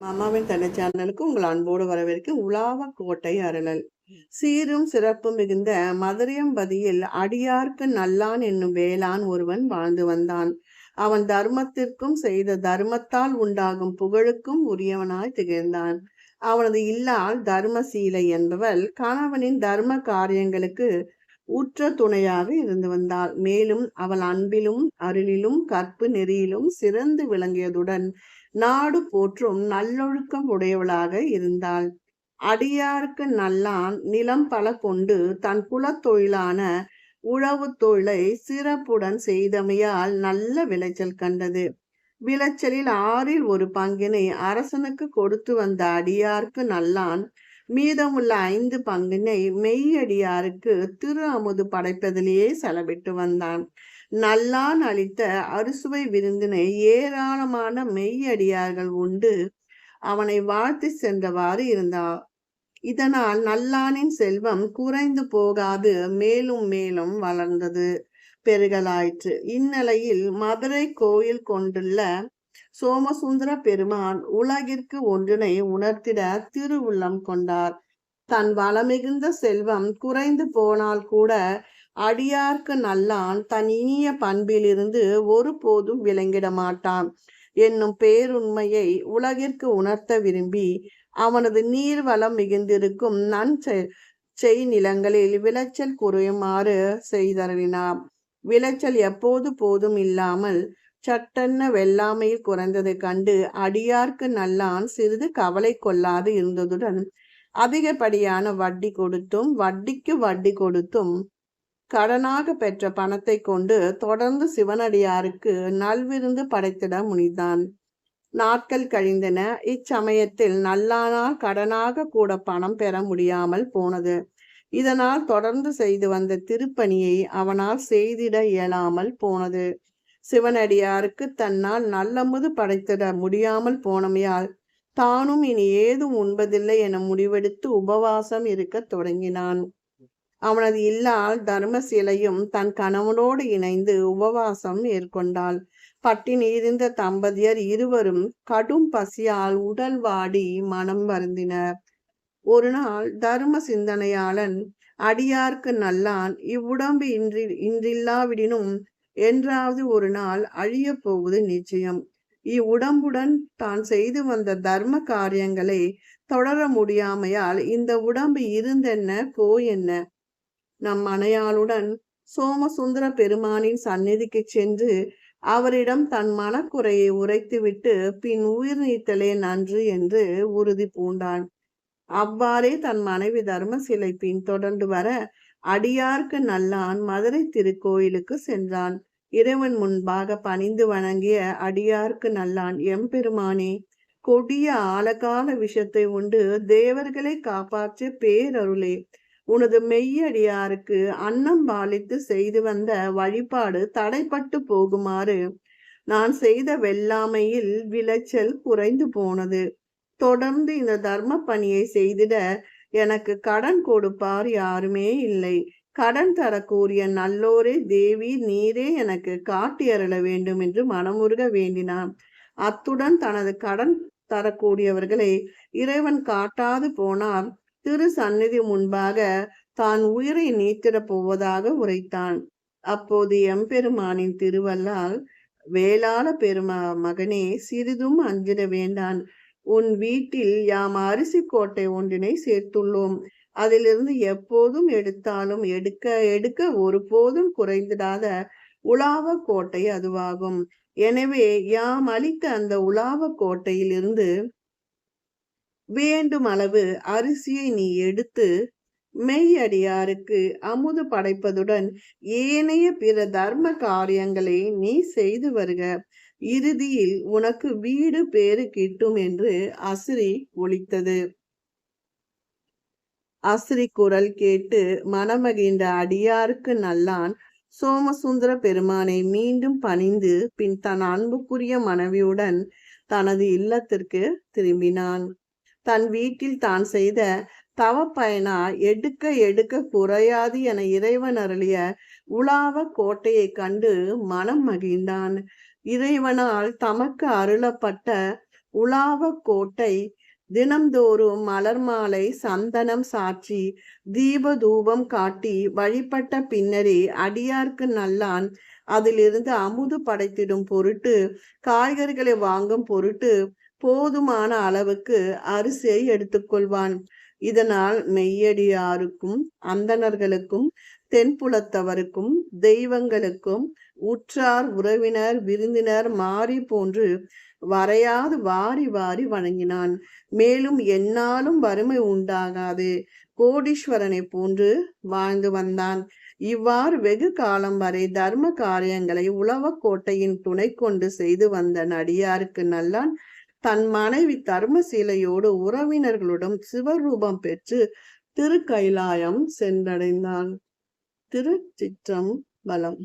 மாமாவின் தன்னை சேனலுக்கு உங்கள் அன்போடு வரவேற்க உலாவ கோட்டை அருளல். சீரும் சிறப்பு மிகுந்த மதுரையம்பதியில் அடியார்க்கு நல்லான் என்னும் வேளான் ஒருவன் வாழ்ந்து வந்தான். அவன் தர்மத்திற்கும் செய்த தர்மத்தால் உண்டாகும் புகழுக்கும் உரியவனாய் திகழ்ந்தான். அவனது இல்லால் தர்மசீலை என்பவள் கணவனின் தர்ம காரியங்களுக்கு உற்ற துணையாக இருந்து வந்தாள். மேலும் அவள் அன்பிலும் அருளிலும் கற்பு நெறியிலும் சிறந்து விளங்கியதுடன் நாடு போற்றும் நல்லொழுக்கம் உடையவளாக இருந்தாள். அடியாருக்கு நல்லான் நிலம் பல கொண்டு தன் குலத்தொழிலான உழவு தொழிலை சிறப்புடன் செய்தமையால் நல்ல விளைச்சல் கண்டது. விளைச்சலில் ஆறில் ஒரு பங்கினை அரசனுக்கு கொடுத்து வந்த அடியார்க்கு நல்லான் மீதமுள்ள ஐந்து பங்கினை மெய்யடியாருக்கு திரு அமுது படைப்பதிலேயே செலவிட்டு வந்தான். நல்லான் அளித்த அறுசுவை விருந்தினை ஏராளமான மெய்யடியார்கள் உண்டு. அவனை வாழ்த்தி சென்றவாறு இருந்தார் இதனால் நல்லானின் செல்வம் குறைந்து போகாது மேலும் மேலும் வளர்ந்தது. பெருகலாயிற்று. இந்நிலையில் மதுரை கோயில் கொண்டுள்ள சோமசுந்தர பெருமான் உலகிற்கு ஒன்றினை உணர்த்திட திருவுள்ளம் கொண்டார். தன் வளமிகுந்த செல்வம் குறைந்து போனால் கூட அடியார்க்கு நல்லான் தன் இனிய பண்பிலிருந்து ஒருபோதும் விளங்கிட மாட்டான். என்னும் பேருண்மையை உலகிற்கு உணர்த்த விரும்பி அவனது நீர்வளம் மிகுந்திருக்கும் நன் செய் நிலங்களில் விளைச்சல் குறையுமாறு செய்தருளினார் விளைச்சல் எப்போது போதும் இல்லாமல் சட்டென்ன வெள்ளாமையில் குறைந்ததை கண்டு அடியார்க்கு நல்லான் சிறிது கவலை கொள்ளாது இருந்ததுடன் அதிகப்படியான வட்டி கொடுத்தும் வட்டிக்கு வட்டி கொடுத்தும் கடனாக பெற்ற பணத்தை கொண்டு தொடர்ந்து சிவனடியாருக்கு நல்விருந்து படைத்திட முனிதான். நாட்கள் கழிந்தன. இச்சமயத்தில் நல்லானால் கடனாக கூட பணம் பெற முடியாமல் போனது. இதனால் தொடர்ந்து செய்து வந்த திருப்பணியை அவனால் செய்திட இயலாமல் போனது. சிவனடியாருக்கு தன்னால் நல்லமுது படைத்திட முடியாமல் போனமையால் தானும் இனி ஏதும் உண்பதில்லை என முடிவெடுத்து உபவாசம் இருக்க தொடங்கினான். அவனது இல்லால் தர்மசிலையும் தன் கணவனோடு இணைந்து உபவாசம் மேற்கொண்டாள். பட்டினி இருந்த தம்பதியர் இருவரும் கடும் பசியால் உடல் வாடி மனம் வருந்தினர். ஒரு நாள் தர்ம சிந்தனையாளன் அடியார்க்கு நல்லான் இவ்வுடம்பு இன்றி இன்றில்லாவிடினும் என்றாவது ஒரு நாள் அழிய போவது நிச்சயம். இவ்வுடம்புடன் தான் செய்து வந்த தர்ம காரியங்களை தொடர முடியாமையால் இந்த உடம்பு இருந்தென்ன போய் என்ன நம் மனையாளுடன் சோமசுந்தர பெருமானின் சந்நிதிக்கு சென்று அவரிடம் தன் மனக்குறையை உரைத்துவிட்டு பின் உயிர் நீத்தலே நன்று என்று உறுதி பூண்டான். அவ்வாறே தன் மனைவி தர்மசிலை பின்தொடர்ந்து வர அடியார்க்கு நல்லான் மதுரை திருக்கோயிலுக்கு சென்றான். இறைவன் முன்பாக பணிந்து வணங்கிய அடியார்க்கு நல்லான் எம்பெருமானே கொடிய ஆழகால விஷத்தை உண்டு தேவர்களை காப்பாற்ற பேரருளே. உனது மெய்யடியாருக்கு அன்னம் பாலித்து செய்து வந்த வழிபாடு தடைப்பட்டு போகுமாறு. நான் செய்த வெள்ளாமையில் விளைச்சல் குறைந்து போனது. தொடர்ந்து இந்த தர்ம பணியை செய்திட எனக்கு கடன் கொடுப்பார் யாருமே இல்லை. கடன் தரக்கூடிய நல்லோரே தேவி நீரே எனக்கு காட்டியருள வேண்டும் என்று மனமுருக வேண்டினான். அத்துடன் தனது கடன் தரக்கூடியவர்களை இறைவன் காட்டாது போனால் திரு சந்நிதி முன்பாக தான் உயிரை நீத்திடப் போவதாக உரைத்தான். அப்போது எம்பெருமானின் திருவல்லால் வேளாள பெருமா மகனே சிறிதும் அஞ்சிட வேண்டான். உன் வீட்டில் யாம் அரிசி கோட்டை ஒன்றினை சேர்த்துள்ளோம். அதிலிருந்து எப்போதும் எடுத்தாலும் எடுக்க எடுக்க ஒருபோதும் குறைந்திடாத உலாவ கோட்டை அதுவாகும். எனவே யாம் அளித்த அந்த உலாவ கோட்டையிலிருந்து வேண்டும் அளவு அரிசியை நீ எடுத்து மெய்யடியாருக்கு அமுது படைப்பதுடன் ஏனைய பிற தர்ம காரியங்களை நீ செய்து வருக. இறுதியில் உனக்கு வீடு பேறு கிட்டும் என்று அசிரி ஒழித்தது அசிரி குரல் கேட்டு மனமகிழ்ந்த அடியாருக்கு நல்லான் சோமசுந்தர பெருமானை மீண்டும் பணிந்து பின் தன் அன்புக்குரிய மனைவியுடன் தனது இல்லத்திற்கு திரும்பினான். தன் வீட்டில் தான் செய்த தவப்பயனா எடுக்க எடுக்க குறையாது என இறைவன் அருளிய உலாவ கோட்டையை கண்டு மனம் மகிழ்ந்தான். இறைவனால் தமக்கு அருளப்பட்ட உலாவ கோட்டை தினம்தோறும் மலர் மாலை சந்தனம் சாற்றி தீப தூபம் காட்டி வழிபட்ட பின்னரே அடியார்க்கு நல்லான் அதிலிருந்து அமுது படைத்திடும் பொருட்டு காய்கறிகளை வாங்கும் பொருட்டு போதுமான அளவுக்கு அரிசியை எடுத்துக்கொள்வான். இதனால் மெய்யடியாருக்கும் அந்தணர்களுக்கும் தென்புலத்தவருக்கும் தெய்வங்களுக்கும் உற்றார் உறவினர் விருந்தினர் மாறி போன்று வரையாது வாரி வாரி வணங்கினான். மேலும் என்னாலும் வறுமை உண்டாகாது. கோடீஸ்வரனை போன்று வாழ்ந்து வந்தான். இவ்வாறு வெகு காலம் வரை தர்ம காரியங்களை உழவக்கோட்டையின் துணை கொண்டு செய்து வந்த நடியாருக்கு நல்லான் தன் மனைவி தர்மசீலையோடு உறவினர்களுடன் சிவரூபம் பெற்று திருக்கைலாயம் சென்றடைந்தான். திருச்சிற்றம்பலம்